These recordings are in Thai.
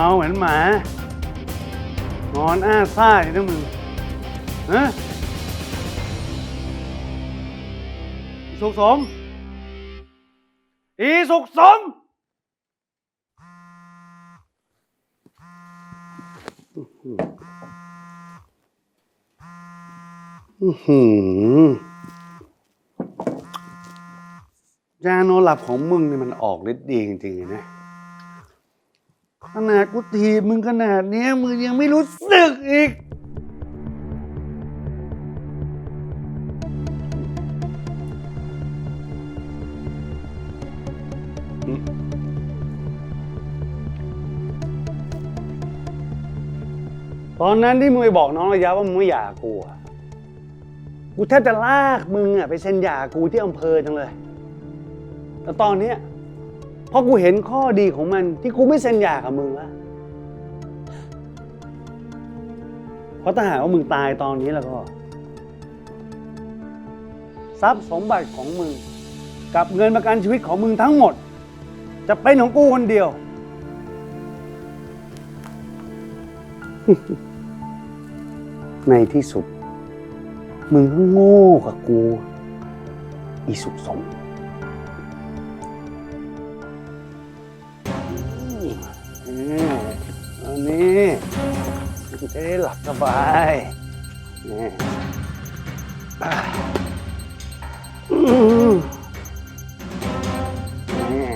เมาเหมือนหมานอนอ้าซ่าอยู่นะมึงฮะอีสุขสม อีสุขสม อื้อหือยาโนหลับของมึงนี่มันออกฤทธิ์ดีจริงๆเลยนะ ขนาดกูทีบมึงขนาดเนี้ยมึงยังไม่รู้สึกอีก ตอนนั้นที่มึงไปบอกน้องระยะว่ามึงไม่อยากกูอะกูแทบจะลากมึงอะไปเซ็นหย่ากูที่อำเภอจังเลย แต่ตอนเนี้ย พอกูเห็นข้อดีของมันที่กูไม่เซ็นหย่ากับมึงล้วเพราะถ้าหากว่ามึงตายตอนนี้แล้วก็ ทรัพย์สมบัติของมึง กับเงินประกันชีวิตของมึงทั้งหมด จะเป็นของกูคนเดียว ในที่สุด มึงก็โง่กับกู อีสุขสม จะได้หลับสบายนี่นี่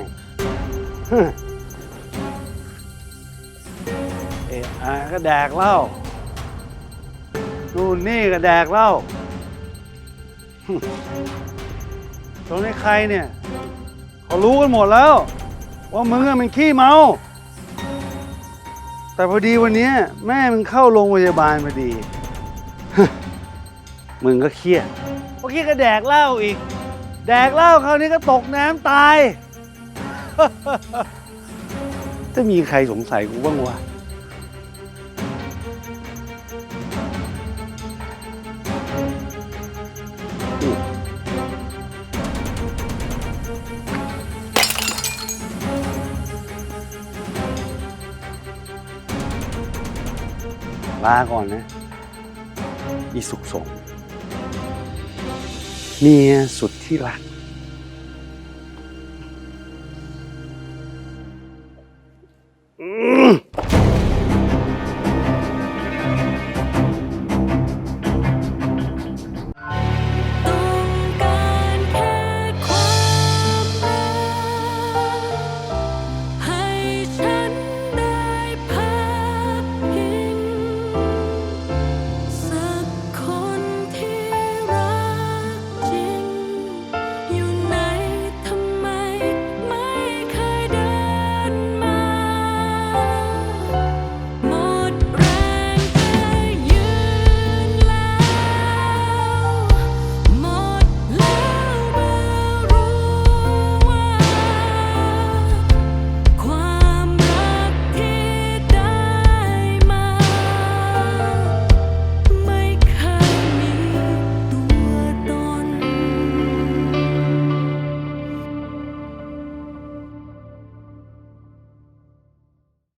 เอะอะก็แดกเหล้านู่นนี่ก็แดกเหล้าตรงนี้ใครเนี่ย เขารู้กันหมดแล้ว ว่ามึงอะมันขี้เมา แต่พอดีวันเนี้ยแม่มึงเข้าโรงพยาบาลพอดี มึงก็เครียดเมื่อกี้ก็แดกเหล้าอีก แดกเหล้าคราวนี้ก็ตกน้ำตาย จะมีใครสงสัยกูบ้างวะ ลาก่อนนะ อีสุขสงเมียสุดที่รักอืม